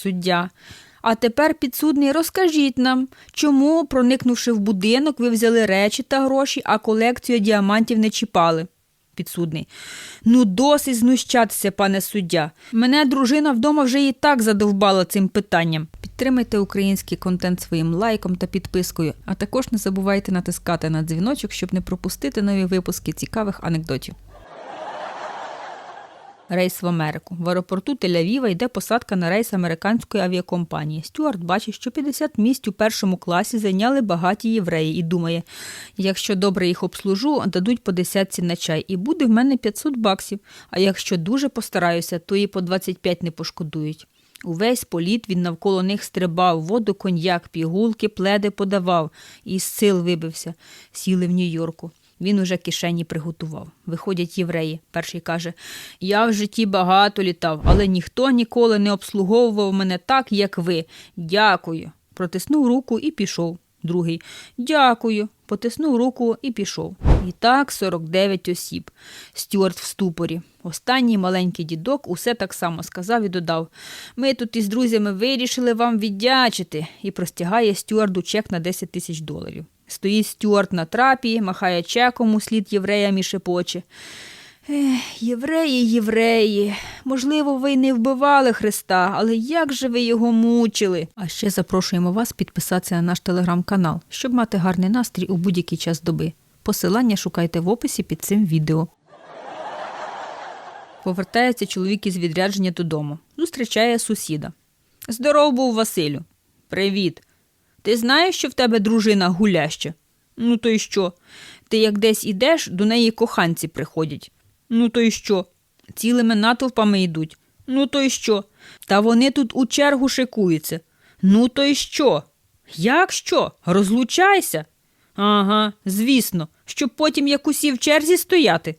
суддя. А тепер, підсудний, розкажіть нам, чому, проникнувши в будинок, ви взяли речі та гроші, а колекцію діамантів не чіпали? Підсудний. Ну, досить знущатися, пане суддя. Мене дружина вдома вже і так задовбала цим питанням. Підтримайте український контент своїм лайком та підпискою, а також не забувайте натискати на дзвіночок, щоб не пропустити нові випуски цікавих анекдотів. Рейс в Америку. В аеропорту Тель-Авіва йде посадка на рейс американської авіакомпанії. Стюарт бачить, що 50 місць у першому класі зайняли багаті євреї і думає, якщо добре їх обслужу, дадуть по десятці на чай, і буде в мене 500 баксів. А якщо дуже постараюся, то і по 25 не пошкодують. Увесь політ він навколо них стрибав, воду, коньяк, пігулки, пледи подавав, і з сил вибився. Сіли в Нью-Йорку. Він уже кишені приготував. Виходять євреї. Перший каже: Я в житті багато літав, але ніхто ніколи не обслуговував мене так, як ви. Дякую. Протиснув руку і пішов. Другий Дякую. Потиснув руку і пішов. І так 49 осіб. Стюарт в ступорі. Останній маленький дідок усе так само сказав і додав: Ми тут із друзями вирішили вам віддячити. І простягає Стюарду чек на 10 тисяч доларів. Стоїть Стюарт на трапі, махає чеком у слід євреям і шепоче. Ех, євреї, євреї, можливо, ви й не вбивали Христа, але як же ви його мучили? А ще запрошуємо вас підписатися на наш телеграм-канал, щоб мати гарний настрій у будь-який час доби. Посилання шукайте в описі під цим відео. Повертається чоловік із відрядження додому. Зустрічає сусіда. Здоров був Василю. Привіт. Ти знаєш, що в тебе дружина гуляща? Ну, то й що? Ти як десь ідеш, до неї коханці приходять. Ну, то й що? Цілими натовпами йдуть. Ну, то й що? Та вони тут у чергу шикуються. Ну, то й що? Як що? Розлучайся? Ага, звісно, щоб потім як усі в черзі стояти.